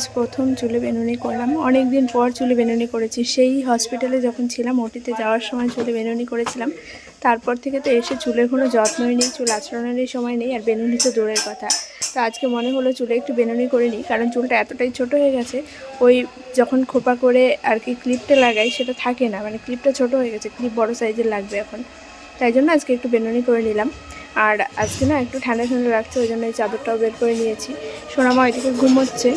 আজ প্রথম চুলে বেনুনি করলাম। অনেক দিন পর চুলে বেনুনি করেছি। সেই হসপিটালে যখন ছিলাম, ওটিতে যাওয়ার সময় চুলে বেনুনি করেছিলাম। তারপর থেকে তো এসে চুলের কোনো যত্নই নেই, চুল আচরণেরই সময় নেই, আর বেনুনি তো দূরের কথা। তো আজকে মনে হলো চুলে একটু বেনুনি করে নিই, কারণ চুলটা এতটাই ছোট হয়ে গেছে, ওই যখন খোপা করে আর কি ক্লিপটা লাগাই, সেটা থাকে না। মানে ক্লিপটা ছোট হয়ে গেছে ক্লিপ বড় সাইজের লাগবে এখন। তাই জন্য আজকে একটু বেনুনি করে নিলাম। আর আজকে না একটু ঠান্ডা ঠান্ডা লাগছে, ওই জন্য এই চাদরটাও বের করে নিয়েছি। সোনামা ওইদিকে ঘুমোচ্ছে।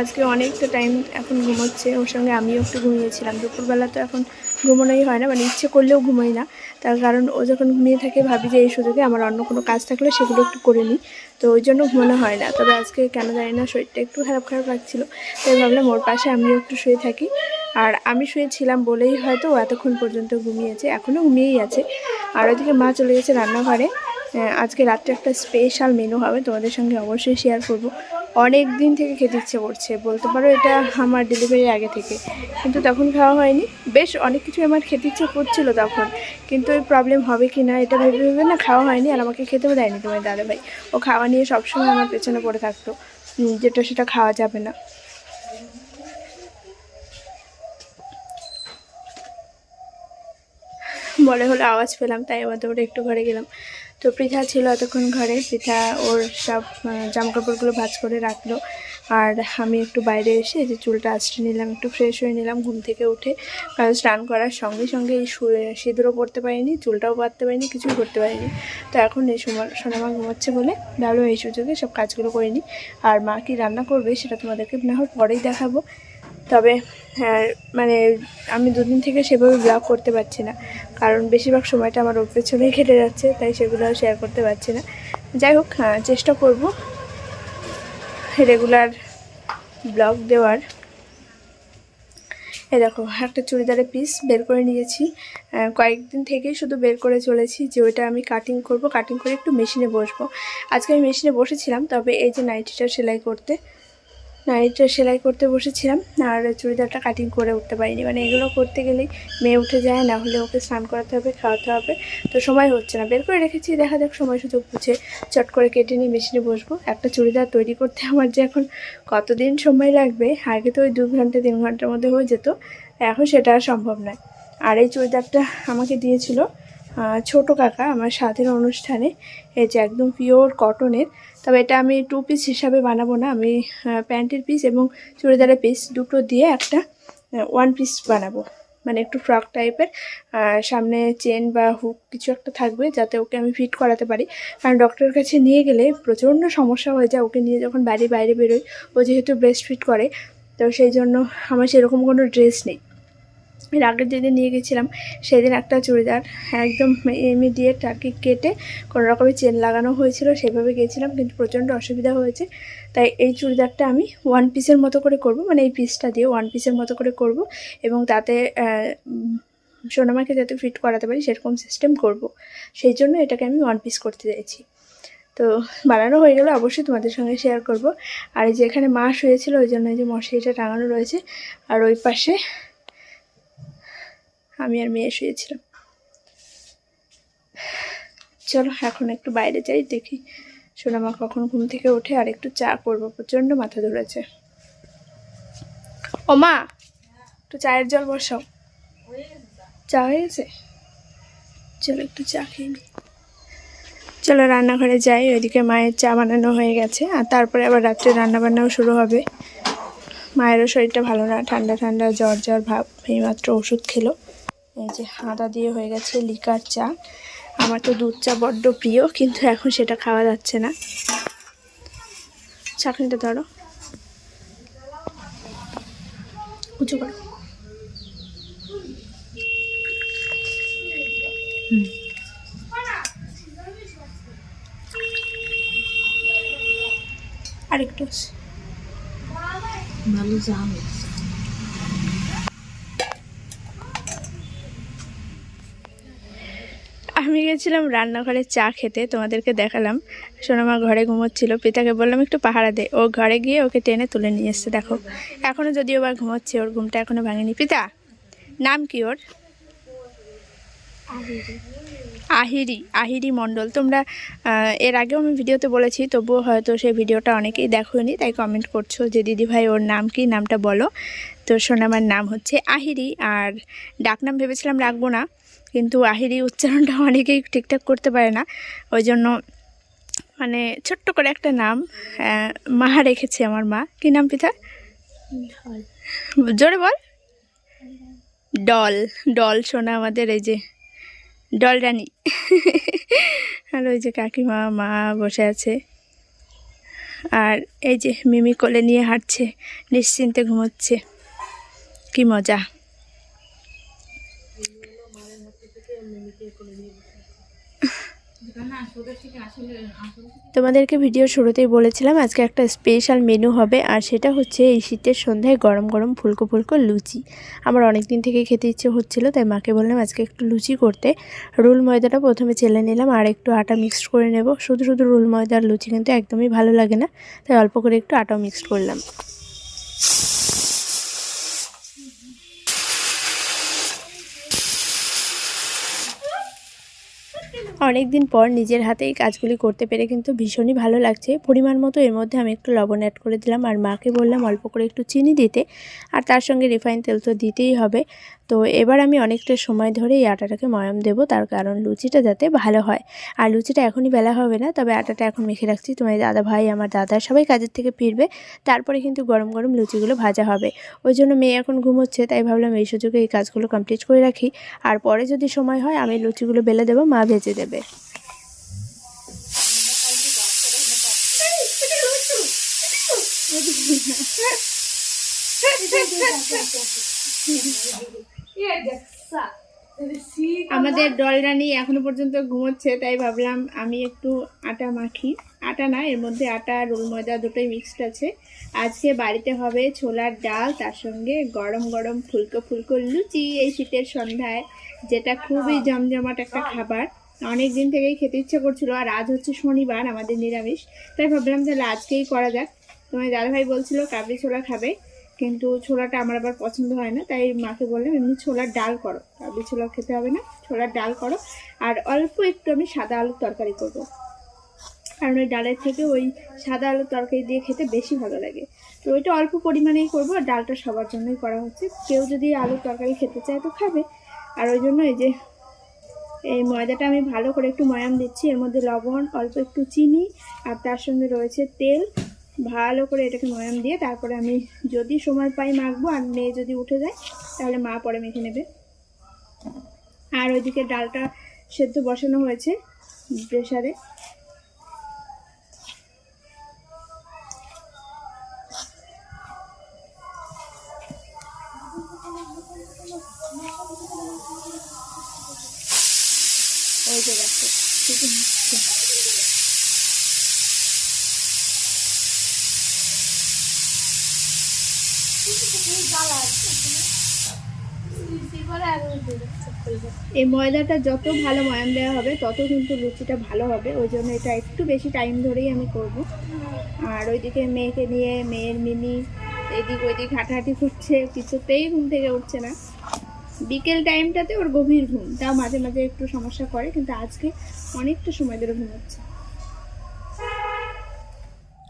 আজকে অনেকটা টাইম এখন ঘুমোচ্ছে, ওর সঙ্গে আমিও একটু ঘুমিয়েছিলাম। দুপুরবেলা তো এখন ঘুমোনোই হয় না মানে ইচ্ছে করলেও ঘুমোই না। তার কারণ ও যখন ঘুমিয়ে থাকে, ভাবি যে এই সুযোগে আমার অন্য কোনো কাজ থাকলে সেগুলো একটু করে নিই। তো ওই জন্য ঘুমানো হয় না। তবে আজকে কেন জানি না শরীরটা একটু খারাপ খারাপ লাগছিল। তাই ভাবলাম ওর পাশে আমিও একটু শুয়ে থাকি। আর আমি শুয়েছিলাম বলেই হয়তো এতক্ষণ পর্যন্ত ঘুমিয়েছে এখনও ঘুমিয়েই আছে। আর ওইদিকে মা চলে গেছে রান্নাঘরে। আজকে রাত্রে একটা স্পেশাল মেনু হবে, তোমাদের সঙ্গে অবশ্যই শেয়ার করব। অনেক দিন থেকে খেতে ইচ্ছে করছে, বলতে পারো এটা আমার ডেলিভারির আগে থেকে। কিন্তু তখন খাওয়া হয়নি। বেশ অনেক কিছু আমার খেতে ইচ্ছে করছিল তখন, কিন্তু ওই প্রবলেম হবে কি না এটা ভেবে ভেবে না খাওয়া হয়নি আর আমাকে খেতেও দেয়নি তোমার দাদাভাই। ও খাওয়া নিয়ে সবসময় আমার পেছনে পড়ে থাকতো যেটা সেটা খাওয়া যাবে না। বলে হলো আওয়াজ পেলাম, তাই আবার দৌড়ে একটু ঘরে গেলাম। তো পৃথা ছিল এতক্ষণ ঘরে, পৃথা ওর সব জামাকাপড়গুলো ভাজ করে রাখল। আর আমি একটু বাইরে এসে যে চুলটা আঁচড়ে নিলাম, একটু ফ্রেশ হয়ে নিলাম, ঘুম থেকে উঠে কারণ স্নান করার সঙ্গে সঙ্গে এই সিঁদুরও পরতে পারিনি, চুলটাও বাঁধতে পারিনি, কিছুই করতে পারিনি। তো এখন এই সময় সোনামা ঘুমাচ্ছে বলে ভালো, এই সুযোগে সব কাজগুলো করিনি আর মা কি রান্না করবে সেটা তোমাদেরকে না হয় পরেই দেখাবো। তবে হ্যাঁ মানে আমি দুদিন থেকে সেভাবে ব্লগ করতে পারছি না। কারণ বেশিরভাগ সময়টা আমার ওর পেছনেই কেটে যাচ্ছে তাই সেগুলো শেয়ার করতে পারছি না। যাই হোক হ্যাঁ, চেষ্টা করব রেগুলার ব্লগ দেওয়ার। এই দেখো একটা চুড়িদারের পিস বের করে নিয়েছি। কয়েকদিন থেকেই শুধু বের করে চলেছি যে ওইটা আমি কাটিং করব। কাটিং করে একটু মেশিনে বসবো। আজকে আমি মেশিনে বসেছিলাম তবে এই যে নাইটিটা সেলাই করতে নাইটটা সেলাই করতে বসেছিলাম, আর চুড়িদারটা কাটিং করে উঠতে পারিনি। মানে এগুলো করতে গেলেই মেয়ে উঠে যায়, না হলে ওকে স্নান করাতে হবে, খাওয়াতে হবে। তো সময় হচ্ছে না, বের করে রেখেছি, দেখা যাক সময় সুযোগ বুঝে চট করে কেটে নিয়ে মেশিনে বসবো। একটা চুড়িদার তৈরি করতে আমার যে এখন কতদিন সময় লাগবে, আগে তো ওই দু ঘণ্টা, তিন ঘণ্টার মধ্যে হয়ে যেত, এখন সেটা আর সম্ভব নয়। আর এই চুড়িদারটা আমাকে দিয়েছিল ছোট কাকা, আমার স্বাধীন অনুষ্ঠানে, এই যে একদম পিওর কটনের তবে এটা আমি টু পিস হিসাবে বানাবো না, আমি প্যান্টের পিস এবং চুড়িদারের পিস দুটো দিয়ে একটা ওয়ান পিস বানাবো। মানে একটু ফ্রক টাইপের সামনে চেন বা হুক কিছু একটা থাকবে যাতে ওকে আমি ফিট করাতে পারি। কারণ ডক্টরের কাছে নিয়ে গেলে প্রচণ্ড সমস্যা হয়ে যায়, ওকে নিয়ে যখন বাড়ি বাইরে বেরোয় ও যেহেতু ব্রেস্ট ফিট করে, তো সেই জন্য আমার সেরকম কোনো ড্রেস নেই। এর আগের যেদিন নিয়ে গেছিলাম, সেদিন একটা চুড়িদার, একদম ইমিডিয়েট আর কি কেটে কোনো রকমের চেন লাগানো হয়েছিল, সেভাবে গেছিলাম কিন্তু প্রচণ্ড অসুবিধা হয়েছে। তাই এই চুড়িদারটা আমি ওয়ান পিসের মতো করে করব মানে এই পিসটা দিয়ে ওয়ান পিসের মতো করে করব এবং তাতে সোনামাকে যাতে ফিট করাতে পারি সেরকম সিস্টেম করব। সেই জন্য এটাকে আমি ওয়ান পিস করতে চাইছি। তো বানানো হয়ে গেলে অবশ্যই তোমাদের সঙ্গে শেয়ার করব। আর যেখানে মা শুয়েছিল ওই জন্য এই যে মশারিটা টাঙানো রয়েছে। আর ওই পাশে আমি আর মেয়ে শুয়েছিলাম। চলো, এখন একটু বাইরে যাই, দেখি সোনামা কখন ঘুম থেকে ওঠে, আর একটু চা করব। প্রচণ্ড মাথা ধরেছে। ও মা, একটু চায়ের জল বসাও। চা হয়ে গেছে চলো, একটু চা খেয়ে নিই চলো, রান্নাঘরে যাই, ওইদিকে মায়ের চা বানানো হয়ে গেছে, আর তারপরে আবার রাত্রে রান্নাবান্নাও শুরু হবে। মায়েরও শরীরটা ভালো না, ঠান্ডা ঠান্ডা, জ্বর জ্বর ভাব, এইমাত্র ওষুধ খেলো। এই যে আদা দিয়ে হয়ে গেছে লিকার চা। আমার তো দুধ চা বড্ড প্রিয়, কিন্তু এখন সেটা খাওয়া যাচ্ছে না। চাকনিটা ধরো। উঁচু করো। আরেকটু। ভালো জাম হয়েছে। আমি গেছিলাম, রান্নাঘরে চা খেতে তোমাদেরকে দেখালাম। সোনামা ঘরে ঘুমোচ্ছিল, পিতাকে বললাম, একটু পাহারা দে। ও ঘরে গিয়ে ওকে টেনে তুলে নিয়ে এসছে, দেখো। এখনও যদিও বা ঘুমোচ্ছে, ওর ঘুমটা এখনও ভাঙেনি। পিতা, নাম কি ওর? আহিরি। আহিরি মণ্ডল। তোমরা এর আগেও আমি ভিডিওতে বলেছি, তবুও হয়তো সেই ভিডিওটা অনেকেই দেখোনি, তাই কমেন্ট করছ যে দিদি ভাই ওর নাম কি? নামটা বলো। তো সোনামার নাম হচ্ছে আহিরি, আর ডাকনাম ভেবেছিলাম রাখব না। কিন্তু আহিরি উচ্চারণটা অনেকেই ঠিকঠাক করতে পারে না। ওই জন্য মানে ছোট্ট করে একটা নাম মা রেখেছে আমার মা। কি নাম পিতা? জোরে বল। ডল। ডল সোনা আমাদের এই যে ডল রানী। আর ওই যে কাকিমা মা বসে আছে। আর এই যে মিমি কোলে নিয়ে হাঁটছে নিশ্চিন্তে ঘুমোচ্ছে। কি মজা। তোমাদেরকে ভিডিও শুরুতেই বলেছিলাম, আজকে একটা স্পেশাল মেনু হবে, আর সেটা হচ্ছে এই শীতের সন্ধ্যায় গরম গরম ফুলকো ফুলকো লুচি। আমার অনেক দিন থেকে খেতে ইচ্ছে হচ্ছিল, তাই মাকে বললাম আজকে একটু লুচি করতে। রুল ময়দাটা প্রথমে চেলে নিলাম, আর একটু আটা মিক্সড করে নেব। শুধু শুধু রোল ময়দার লুচি কিন্তু একদমই ভালো লাগে না, তাই অল্প করে একটু আটাও মিক্সড করলাম। অনেক দিন পর নিজের হাতে এই কাজগুলি করতে পেরে কিন্তু ভীষণই ভালো লাগছে। পরিমাণ মতো এর মধ্যে আমি একটু লবণ অ্যাড করে দিলাম আর মাকে বললাম অল্প করে একটু চিনি দিতে আর তার সঙ্গে রিফাইন তেল তো দিতেই হবে। তো এবার আমি অনেকটা সময় ধরে এই আটাটাকে ময়াম দেবো, তার কারণ লুচিটা যাতে ভালো হয়। আর লুচিটা এখনই বেলা হবে না, তবে আটাটা এখন মেখে রাখছি। তোমার দাদা ভাই, আমার দাদা সবাই কাজের থেকে ফিরবে, তারপরে কিন্তু গরম গরম লুচিগুলো ভাজা হবে। ওই জন্য মেয়ে এখন ঘুমোচ্ছে, তাই ভাবলাম এই সুযোগে এই কাজগুলো কমপ্লিট করে রাখি। আর পরে যদি সময় হয়, আমি লুচিগুলো বেলে দেবো, মা ভেজে দেবে। আমাদের ডলরানি এখনও পর্যন্ত ঘুমোচ্ছে তাই ভাবলাম আমি একটু আটা মাখি। আটা না এর মধ্যে আটা রোল ময়দা দুটোই মিক্সড আছে। আজকে বাড়িতে হবে ছোলার ডাল তার সঙ্গে গরম গরম ফুলকো ফুলকো লুচি এই শীতের সন্ধ্যায় যেটা খুবই জমজমাট একটা খাবার। অনেক দিন থেকেই খেতে ইচ্ছে করছিল, আর আজ হচ্ছে শনিবার, আমাদের নিরামিষ। তাই ভাবলাম তাহলে আজকেই করা যাক। তোমার দাদাভাই বলছিল কাবলি ছোলা খাবে, কিন্তু ছোলাটা আমার আবার পছন্দ হয় না, তাই মাকে বললাম, এমনি ছোলার ডাল করো। কাবলি ছোলা খেতে হবে না, ছোলার ডাল করো। আর অল্প একটু আমি সাদা আলুর তরকারি করব। কারণ ওই ডালের থেকে ওই সাদা আলুর তরকারি দিয়ে খেতে বেশি ভালো লাগে। তো ওইটা অল্প পরিমাণেই করব, আর ডালটা সবার জন্যই করা হচ্ছে। কেউ যদি আলুর তরকারি খেতে চায় তো খাবে। আর ওই জন্য এই যে এই ময়দাটা আমি ভালো করে একটু ময়াম দিচ্ছি। এর মধ্যে লবণ, অল্প একটু চিনি আর তার সঙ্গে রয়েছে তেল। ভালো করে এটাকে ময়াম দিয়ে তারপরে আমি যদি সময় পাই মাখবো আর মেয়ে যদি উঠে যায়, তাহলে মা পরে মেখে নেবে। আর ওইদিকে ডালটা সেদ্ধ বসানো হয়েছে প্রেশারে ওই যে দেখো ঠিকই হচ্ছে এই ময়দাটা যত ভালো ময়াম দেওয়া হবে, তত কিন্তু লুচিটা ভালো হবে। ওই জন্য এটা একটু বেশি টাইম ধরেই আমি করব। আর ওইদিকে মেয়েকে নিয়ে মেয়ের মিনি এদিক ওইদিক হাঁটাহাঁটি করছে। কিছুতেই ঘুম থেকে উঠছে না। বিকেল টাইমটাতে ওর গভীর ঘুম। তাও মাঝে মাঝে একটু সমস্যা করে, কিন্তু আজকে অনেকটা সময় ধরে ঘুমাচ্ছে।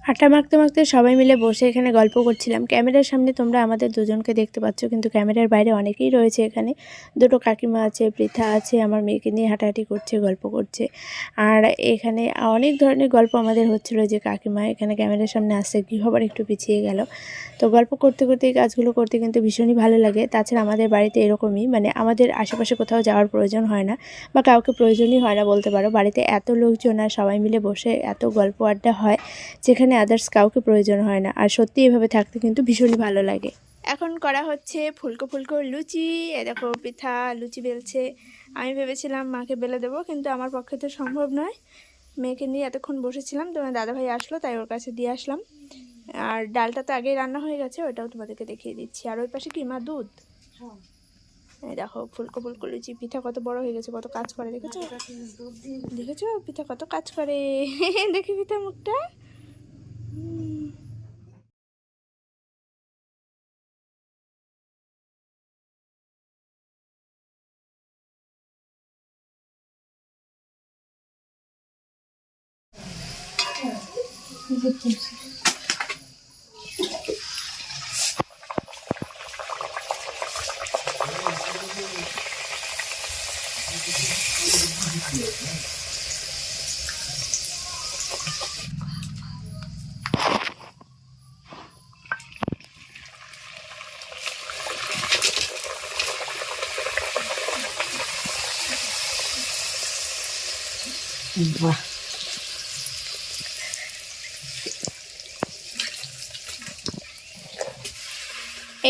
আটা মাখতে মাখতে সবাই মিলে বসে এখানে গল্প করছিলাম। ক্যামেরার সামনে তোমরা আমাদের দুজনকে দেখতে পাচ্ছ, কিন্তু ক্যামেরার বাইরে অনেকেই রয়েছে এখানে। দুটো কাকিমা আছে, পৃথা আছে, আমার মেয়েকে নিয়ে হাঁটাহাঁটি করছে, গল্প করছে। আর এখানে অনেক ধরনের গল্প আমাদের হচ্ছিল যে কাকিমা এখানে ক্যামেরার সামনে আসছে গৃহবার একটু পিছিয়ে গেল। তো গল্প করতে করতে, এই কাজগুলো করতে কিন্তু ভীষণই ভালো লাগে। তাছাড়া আমাদের বাড়িতে এরকমই মানে আমাদের আশেপাশে কোথাও যাওয়ার প্রয়োজন হয় না, বা কাউকে প্রয়োজনই হয় না বলতে পারো। বাড়িতে এত লোকজন আর সবাই মিলে বসে এত গল্প আড্ডা হয়, যেখানে আদার্স কাউকে প্রয়োজন হয় না। আর সত্যি এভাবে থাকতে কিন্তু ভীষণই ভালো লাগে। এখন করা হচ্ছে ফুলকো ফুলকো লুচি এ দেখো পিঠা লুচি বেলছে। আমি ভেবেছিলাম মাকে বেলে দেবো কিন্তু আমার পক্ষে তো সম্ভব নয়। মেয়েকে নিয়ে এতক্ষণ বসেছিলাম তোমার দাদাভাই আসলো তাই ওর কাছে দিয়ে আসলাম। আর ডালটা তো আগেই রান্না হয়ে গেছে ওটাও তোমাদেরকে দেখিয়ে দিচ্ছি। আর ওই পাশে কি? মা দুধ? দেখো ফুলকো ফুলকো লুচি পিঠা কত বড় হয়ে গেছে কত কাজ করে দেখেছ? দেখেছ? পিঠা কত কাজ করে। দেখি পিঠা মুখটা। Voilà.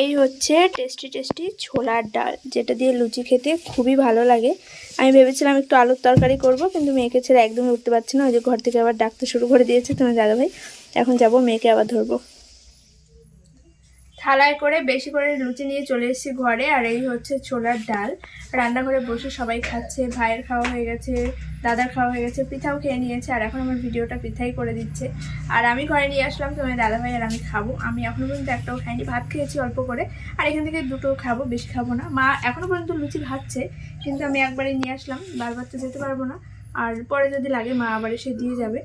এই হচ্ছে টেস্টি টেস্টি ছোলার ডাল, যেটা দিয়ে লুচি খেতে খুবই ভালো লাগে। আমি ভেবেছিলাম একটু আলুর তরকারি করব, কিন্তু মেয়েকে ছেড়ে একদমই উঠতে পারছি না। ওই যে ঘর থেকে আবার ডাকতে শুরু করে দিয়েছে তোমার দাদাভাই। এখন যাব, মেয়েকে আবার ধরবো। থালায় করে বেশি করে লুচি নিয়ে চলে এসেছি ঘরে, আর এই হচ্ছে ছোলার ডাল। রান্নাঘরে বসে সবাই খাচ্ছে, ভাইয়ের খাওয়া হয়ে গেছে, দাদার খাওয়া হয়ে গেছে, পিঠাও খেয়ে নিয়েছে, আর এখন আমার ভিডিওটা পিঠাই করে দিচ্ছে। আর আমি ঘরে নিয়ে আসলাম তোমার দাদা ভাই আর আমি খাব। আমি এখনও পর্যন্ত একটাও খাইনি, ভাত খেয়েছি অল্প করে। আর এখান থেকে দুটো খাব, বেশি খাব না। মা এখনও পর্যন্ত লুচি ভাজছে, কিন্তু আমি একবারে নিয়ে আসলাম বারবার তো যেতে পারব না। আর পরে যদি লাগে মা আবার এসে দিয়ে যাবে।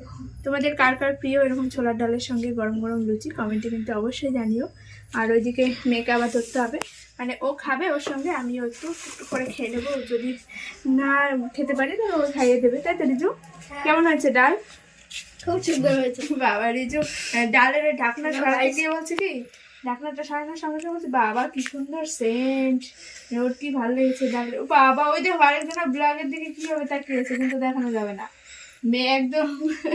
তোমাদের কার কার প্রিয় এরকম ছোলার ডালের সঙ্গে গরম গরম লুচি, কমেন্টে কিন্তু অবশ্যই জানিও। আর ওইদিকে মেয়েকে আবার ধরতে হবে। মানে ও খাবে ওর সঙ্গে আমিও একটু একটু করে খেয়ে নেব। যদি না খেতে পারি তাহলে ও খাইয়ে দেবে। তাই তো রিজু? কেমন হয়েছে ডাল? খুব সুন্দর হয়েছে। বাবা রিজু ডালের ঢাকনা সরাতে গিয়ে বলছে কি ঢাকনাটা সরানোর সঙ্গে সঙ্গে বলছে বাবা কি সুন্দর সেন্ট ওর কি ভালো লেগেছে ডালের ও বাবা ওই যে দেখো আরেকজনের ব্লগের দিকে কি হবে তাকিয়েছে কিন্তু দেখানো যাবে না। মেয়ে একদম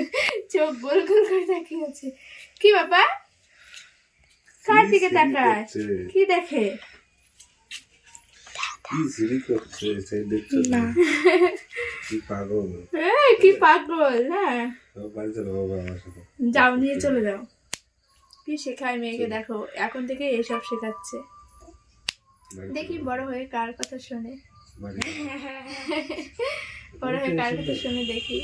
চোখ গোল গোল করে তাকিয়ে আছে। কি বাবা কার দিকে তাকায় কি দেখে কি সিঁড়ি করছে সেই দেখছ না কি পাগল এই, হ্যাঁ যাও নিয়ে চলে যাও কি শেখায় মেয়েকে দেখো এখন থেকে এসব শেখাচ্ছে দেখি বড় হয়ে কার কথা শোনে বড় হয়ে কার কথা শুনে দেখি